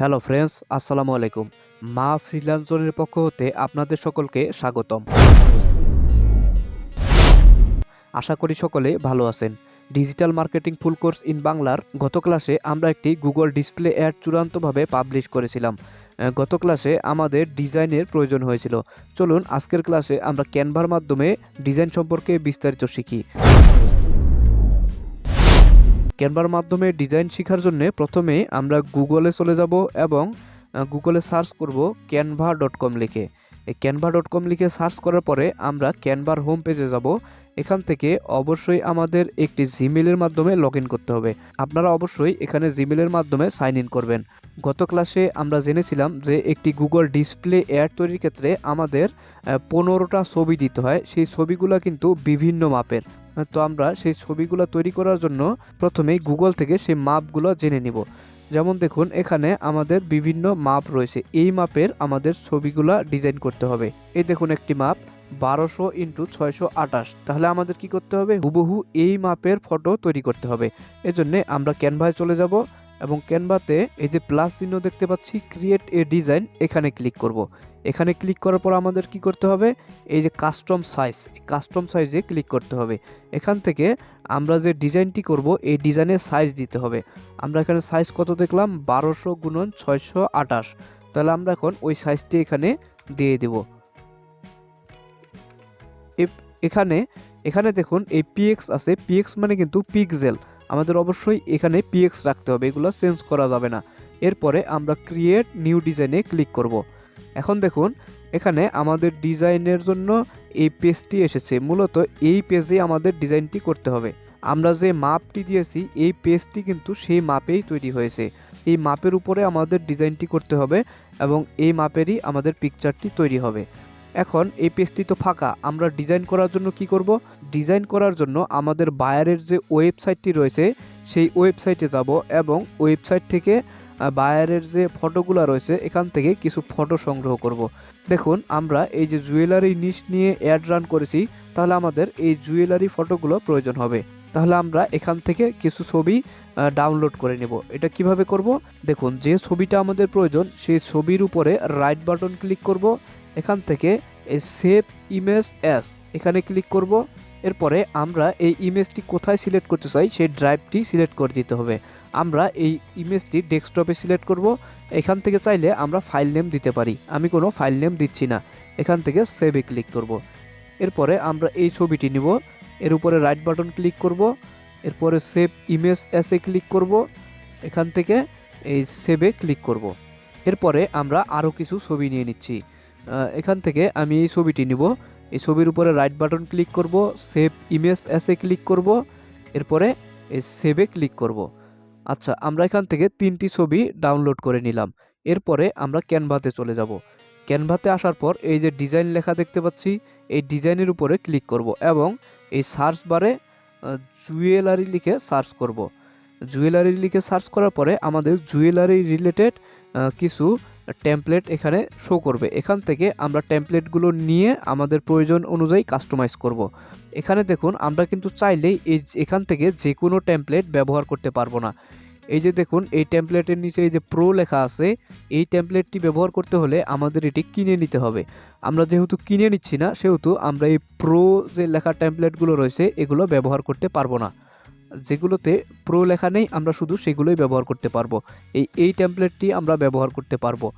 Hello friends, আসসালামু আলাইকুম। মা ফ্রিল্যান্সরের পক্ষ হতে আপনাদের সকলকে স্বাগতম। আশা করি সকলে ভালো আছেন। Digital marketing full course in বাংলার গত ক্লাসে আমরা একটি গুগল ডিসপ্লে অ্যাড চূড়ান্তভাবে পাবলিশ করেছিলাম। গত ক্লাসে আমাদের ডিজাইনের প্রয়োজন হয়েছিল। চলুন আজকের ক্লাসে আমরা ক্যানভার মাধ্যমে ডিজাইন সম্পর্কে বিস্তারিত শিখি। ক্যানভার মাধ্যমে ডিজাইন শেখার জন্য প্রথমে আমরা গুগলে চলে যাব এবং গুগলে সার্চ করব ক্যানভা ডট কম লিখে। ক্যানভা ডট কম লিখে সার্চ করার পরে আমরা ক্যানভার হোম পেজে যাব। এখান থেকে অবশ্যই আমাদের একটি জিমেলের মাধ্যমে লগ করতে হবে। আপনারা অবশ্যই এখানে জিমেলের মাধ্যমে সাইন ইন করবেন। গত ক্লাসে আমরা জেনেছিলাম যে একটি গুগল ডিসপ্লে অ্যাড তৈরির ক্ষেত্রে আমাদের পনেরোটা ছবি দিতে হয়। সেই ছবিগুলো কিন্তু বিভিন্ন মাপের। তো আমরা সেই ছবিগুলো তৈরি করার জন্য প্রথমেই গুগল থেকে সেই মাপগুলো জেনে নিব। যেমন দেখুন, এখানে আমাদের বিভিন্ন মাপ রয়েছে। এই মাপের আমাদের ছবিগুলা ডিজাইন করতে হবে। এই দেখুন একটি মাপ, বারোশো ইন্টু ছয়শো আঠাশ। তাহলে আমাদের কি করতে হবে? হুবহু এই মাপের ফটো তৈরি করতে হবে। এজন্য আমরা ক্যানভায় চলে যাব। এবং ক্যানভাতে এই যে প্লাস চিহ্ন দেখতে পাচ্ছি ক্রিয়েট এ ডিজাইন এখানে ক্লিক করব। এখানে ক্লিক করার পর আমাদের কি করতে হবে? এই যে কাস্টম সাইজ কাস্টম সাইজে ক্লিক করতে হবে। এখান থেকে আমরা যে ডিজাইনটি করব, এই ডিজাইনের সাইজ দিতে হবে। আমরা এখানে সাইজ কত দেখলাম? বারোশো গুণন ছয়শো আঠাশ। তাহলে আমরা এখন ওই সাইজটি এখানে দিয়ে দেব। এখানে এখানে দেখুন, এই পিএক্স আছে। পিএক্স মানে কিন্তু পিক্সেল আমাদের অবশ্যই এখানে পিএক্স রাখতে হবে, এগুলো চেঞ্জ করা যাবে না। এরপরে আমরা ক্রিয়েট নিউ ডিজাইনে ক্লিক করব। এখন দেখুন, এখানে আমাদের ডিজাইনের জন্য এই পেজটি এসেছে। মূলত এই পেজে আমাদের ডিজাইনটি করতে হবে। আমরা যে মাপটি দিয়েছি, এই পেজটি কিন্তু সেই মাপেই তৈরি হয়েছে। এই মাপের উপরে আমাদের ডিজাইনটি করতে হবে এবং এই মাপেরই আমাদের পিকচারটি তৈরি হবে। এখন এই পেজটি তো ফাঁকা, আমরা ডিজাইন করার জন্য কি করব? ডিজাইন করার জন্য আমাদের বায়ারের যে ওয়েবসাইটটি রয়েছে, সেই ওয়েবসাইটে যাব এবং ওয়েবসাইট থেকে বায়ারের যে ফটোগুলো রয়েছে, এখান থেকে কিছু ফটো সংগ্রহ করব। দেখুন, আমরা এই যে জুয়েলারি নিশ নিয়ে অ্যাড রান করেছি, তাহলে আমাদের এই জুয়েলারি ফটোগুলো প্রয়োজন হবে। তাহলে আমরা এখান থেকে কিছু ছবি ডাউনলোড করে নেব। এটা কীভাবে করব? দেখুন, যে ছবিটা আমাদের প্রয়োজন, সেই ছবির উপরে রাইট বাটন ক্লিক করব। এখান থেকে এই সেভ ইমেজ অ্যাস এখানে ক্লিক করব, এরপরে আমরা এই ইমেজটি কোথায় সিলেক্ট করতে চাই, সেই ড্রাইভটি সিলেক্ট করে দিতে হবে। আমরা এই ইমেজটি ডেস্কটপে সিলেক্ট করব, এখান থেকে চাইলে আমরা ফাইল নেম দিতে পারি। আমি কোনো ফাইল নেম দিচ্ছি না, এখান থেকে সেভে ক্লিক করব। এরপরে আমরা এই ছবিটি নিব, এর উপরে রাইট বাটন ক্লিক করব, এরপরে সেভ ইমেজ অ্যাসে ক্লিক করব, এখান থেকে এই সেভে ক্লিক করব। এরপরে আমরা আরও কিছু ছবি নিয়ে নিচ্ছি। এখান থেকে আমি এই ছবিটি নিব। এই ছবির উপরে রাইট বাটন ক্লিক করব সেভ ইমেজ অ্যাসে ক্লিক করব, এরপরে এই সেভে ক্লিক করব। আচ্ছা আমরা এখান থেকে তিনটি ছবি ডাউনলোড করে নিলাম। এরপরে আমরা ক্যানভাতে চলে যাব। ক্যানভাতে আসার পর এই যে ডিজাইন লেখা দেখতে পাচ্ছি, এই ডিজাইনের উপরে ক্লিক করব এবং এই সার্চ বারে জুয়েলারি লিখে সার্চ করব। জুয়েলারি লিখে সার্চ করার পরে আমাদের জুয়েলারি রিলেটেড কিছু টেমপ্লেট এখানে শো করবে। এখান থেকে আমরা টেমপ্লেটগুলো নিয়ে আমাদের প্রয়োজন অনুযায়ী কাস্টমাইজ করব। এখানে দেখুন, আমরা কিন্তু চাইলেই এই এখান থেকে যে কোনো টেমপ্লেট ব্যবহার করতে পারব না। এই যে দেখুন, এই টেমপ্লেটের নিচে এই যে প্রো লেখা আছে, এই টেমপ্লেটটি ব্যবহার করতে হলে আমাদের এটি কিনে নিতে হবে। আমরা যেহেতু কিনে নিচ্ছি না, সেহেতু আমরা এই প্রো যে লেখা টেমপ্লেটগুলো রয়েছে, এগুলো ব্যবহার করতে পারব না। যেগুলোতে প্রো লেখা নেই, আমরা শুধু সেগুলোই ব্যবহার করতে পারব। এই এই টেমপ্লেটটি আমরা ব্যবহার করতে পারব।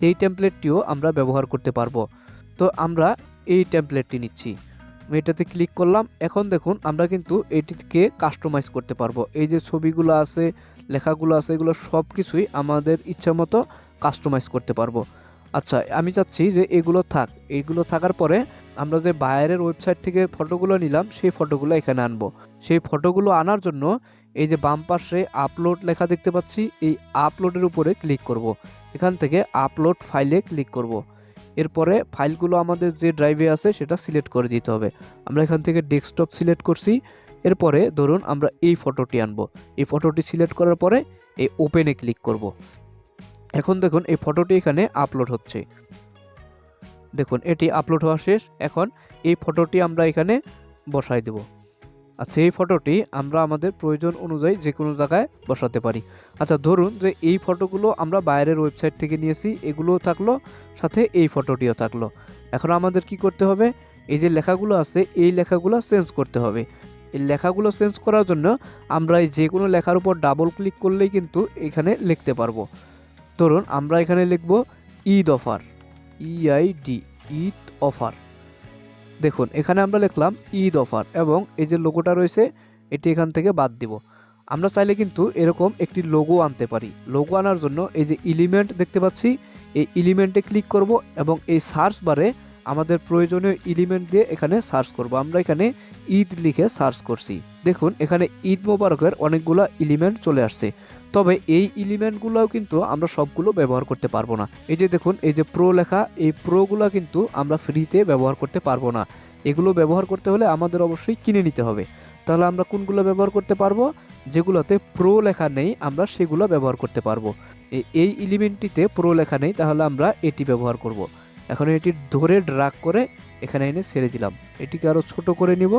এই টেমপ্লেটটিও আমরা ব্যবহার করতে পারব। তো আমরা এই টেমপ্লেটটি নিচ্ছি। আমি এটাতে ক্লিক করলাম। এখন দেখুন, আমরা কিন্তু এটিকে কাস্টমাইজ করতে পারব। এই যে ছবিগুলো আছে, লেখাগুলো আছে, এগুলো সব কিছুই আমাদের ইচ্ছা মতো কাস্টমাইজ করতে পারব। আচ্ছা আমি চাচ্ছি যে এগুলো থাক। এগুলো থাকার পরে আমরা যে বায়ারের ওয়েবসাইট থেকে ফটোগুলো নিলাম, সেই ফটোগুলো এখানে আনব সেই ফটোগুলো আনার জন্য এই যে বাম পাশে আপলোড লেখা দেখতে পাচ্ছি, এই আপলোডের উপরে ক্লিক করব। এখান থেকে আপলোড ফাইলে ক্লিক করব। এরপরে ফাইলগুলো আমাদের যে ড্রাইভে আছে, সেটা সিলেক্ট করে দিতে হবে আমরা এখান থেকে ডেস্কটপ সিলেক্ট করছি এরপরে ধরুন আমরা এই ফটোটি আনব এই ফটোটি সিলেক্ট করার পরে এই ওপেনে ক্লিক করব। এখন দেখুন, এই ফটোটি এখানে আপলোড হচ্ছে দেখুন, এটি আপলোড হওয়া শেষ। এখন এই ফটোটি আমরা এখানে বসাই দেব। আচ্ছা এই ফটোটি আমরা আমাদের প্রয়োজন অনুযায়ী যে কোনো জায়গায় বসাতে পারি। আচ্ছা ধরুন যে এই ফটোগুলো আমরা বাইরের ওয়েবসাইট থেকে নিয়েছি, এগুলোও থাকল, সাথে এই ফটোটিও থাকল। এখন আমাদের কি করতে হবে? এই যে লেখাগুলো আছে, এই লেখাগুলো চেঞ্জ করতে হবে। এই লেখাগুলো চেঞ্জ করার জন্য আমরা এই যে কোনো লেখার উপর ডাবল ক্লিক করলেই কিন্তু এখানে লিখতে পারব। ধরুন, আমরা এখানে লিখব Eid offer. E I D Eid offer দেখুন, এখানে আমরা লিখলাম ঈদ অফার এবং এই যে লোগোটা রয়েছে, এটি এখান থেকে বাদ দিব। আমরা চাইলে কিন্তু এরকম একটি লোগো আনতে পারি। লোগো আনার জন্য এই যে এলিমেন্ট দেখতে পাচ্ছি, এই এলিমেন্টে ক্লিক করব এবং এই সার্চ বারে আমাদের প্রয়োজনীয় এলিমেন্ট দিয়ে এখানে সার্চ করব। আমরা এখানে ঈদ লিখে সার্চ করছি। দেখুন, এখানে ঈদ মোবারকের অনেকগুলো এলিমেন্ট চলে আসছে। তবে এই এলিমেন্টগুলোও কিন্তু আমরা সবগুলো ব্যবহার করতে পারব না। এই যে দেখুন, এই যে প্রো লেখা, এই প্রোগুলো কিন্তু আমরা ফ্রিতে ব্যবহার করতে পারব না। এগুলো ব্যবহার করতে হলে আমাদের অবশ্যই কিনে নিতে হবে। তাহলে আমরা কোনগুলো ব্যবহার করতে পারব? যেগুলোতে প্রো লেখা নেই, আমরা সেগুলো ব্যবহার করতে পারব। এই এলিমেন্টটিতে প্রো লেখা নেই, তাহলে আমরা এটি ব্যবহার করব। এখন এটি ধরে ড্রাগ করে এখানে এনে ছেড়ে দিলাম। এটিকে আরও ছোট করে নিব,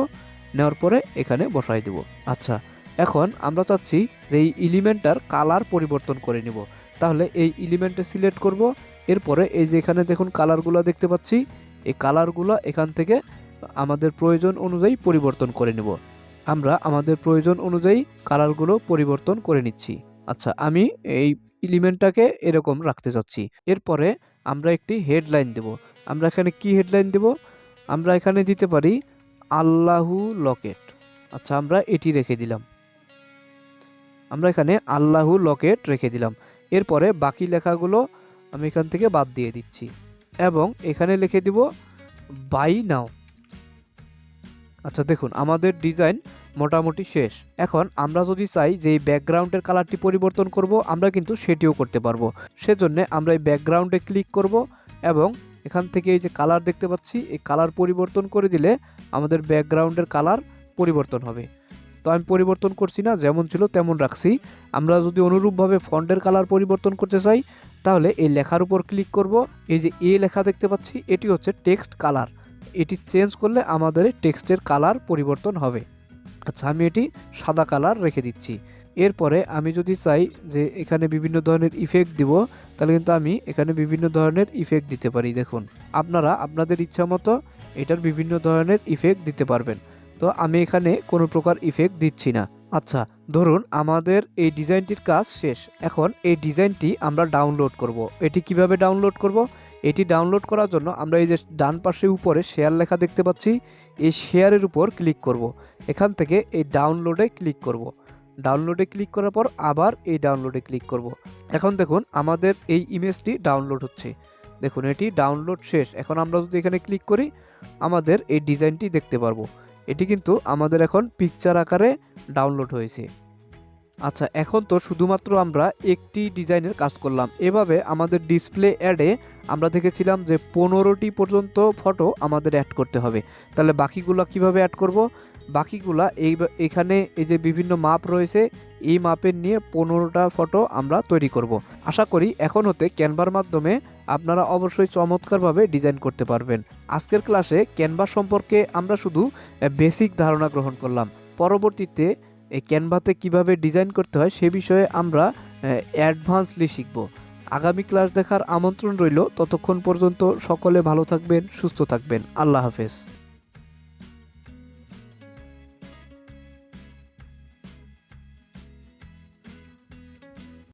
নেওয়ার পরে এখানে বসাই দেব। আচ্ছা এখন আমরা চাচ্ছি যে এই এলিমেন্টটার কালার পরিবর্তন করে নিব। তাহলে এই এলিমেন্টে সিলেক্ট করব। এরপরে এই যে এখানে দেখুন কালারগুলো দেখতে পাচ্ছি, এই কালারগুলো এখান থেকে আমাদের প্রয়োজন অনুযায়ী পরিবর্তন করে নিব। আমরা আমাদের প্রয়োজন অনুযায়ী কালারগুলো পরিবর্তন করে নিচ্ছি। আচ্ছা আমি এই এলিমেন্টটাকে এরকম রাখতে চাচ্ছি। এরপরে আমরা একটি হেডলাইন দেব। আমরা এখানে কি হেডলাইন দেব? আমরা এখানে দিতে পারি আল্লাহু লকেট আচ্ছা আমরা এটি রেখে দিলাম। আমরা এখানে আল্লাহু লকেট রেখে দিলাম। এরপরে বাকি লেখাগুলো আমি এখান থেকে বাদ দিয়ে দিচ্ছি। এবং এখানে লিখে দিব বাই নাও আচ্ছা দেখুন, আমাদের ডিজাইন মোটামুটি শেষ। এখন আমরা যদি চাই যে এই ব্যাকগ্রাউন্ডের কালারটি পরিবর্তন করব, আমরা কিন্তু সেটিও করতে পারব। সেজন্য আমরা এই ব্যাকগ্রাউন্ডে ক্লিক করব এবং এখান থেকে এই যে কালার দেখতে পাচ্ছি, এই কালার পরিবর্তন করে দিলে আমাদের ব্যাকগ্রাউন্ডের কালার পরিবর্তন হবে। তো আমি পরিবর্তন করছি না, যেমন ছিল তেমন রাখছি। আমরা যদি অনুরূপভাবে ফন্টের কালার পরিবর্তন করতে চাই, তাহলে এই লেখার উপর ক্লিক করব। এই যে এ লেখা দেখতে পাচ্ছি, এটি হচ্ছে টেক্সট কালার। এটি চেঞ্জ করলে আমাদের টেক্সটের কালার পরিবর্তন হবে। আচ্ছা আমি এটি সাদা কালার রেখে দিচ্ছি। এরপরে আমি যদি চাই যে এখানে বিভিন্ন ধরনের ইফেক্ট দিব, তাহলে কিন্তু আমি এখানে বিভিন্ন ধরনের ইফেক্ট দিতে পারি, দেখুন। আপনারা আপনাদের ইচ্ছা মতো এটার বিভিন্ন ধরনের ইফেক্ট দিতে পারবেন। তো আমি এখানে কোনো প্রকার ইফেক্ট দিচ্ছি না। আচ্ছা ধরুন আমাদের এই ডিজাইনটির কাজ শেষ। এখন এই ডিজাইনটি আমরা ডাউনলোড করব। এটি কীভাবে ডাউনলোড করব? এটি ডাউনলোড করার জন্য আমরা এই যে ডান পাশে উপরে শেয়ার লেখা দেখতে পাচ্ছি। এই শেয়ারের উপর ক্লিক করব। এখান থেকে এই ডাউনলোডে ক্লিক করব। ডাউনলোডে ক্লিক করার পর আবার এই ডাউনলোডে ক্লিক করব। এখন দেখুন আমাদের এই ইমেজটি ডাউনলোড হচ্ছে। দেখুন, এটি ডাউনলোড শেষ। এখন আমরা যদি এখানে ক্লিক করি, আমাদের এই ডিজাইনটি দেখতে পারব। এটি কিন্তু আমাদের এখন পিকচার আকারে ডাউনলোড হয়েছে। আচ্ছা এখন তো শুধুমাত্র আমরা একটি ডিজাইনের কাজ করলাম। এভাবে আমাদের ডিসপ্লে অ্যাডে আমরা দেখেছিলাম যে পনেরোটি পর্যন্ত ফটো আমাদের অ্যাড করতে হবে। তাহলে বাকিগুলো কীভাবে অ্যাড করব? বাকিগুলা এই এখানে এই যে বিভিন্ন মাপ রয়েছে, এই মাপের নিয়ে পনেরোটা ফটো আমরা তৈরি করব। আশা করি এখন হতে ক্যানভার মাধ্যমে আপনারা অবশ্যই চমৎকারভাবে ডিজাইন করতে পারবেন। আজকের ক্লাসে ক্যানভা সম্পর্কে আমরা শুধু বেসিক ধারণা গ্রহণ করলাম। পরবর্তীতে এই ক্যানভাতে কীভাবে ডিজাইন করতে হয় সে বিষয়ে আমরা অ্যাডভান্সলি শিখব। আগামী ক্লাস দেখার আমন্ত্রণ রইল। ততক্ষণ পর্যন্ত সকলে ভালো থাকবেন, সুস্থ থাকবেন। আল্লাহ হাফেজ।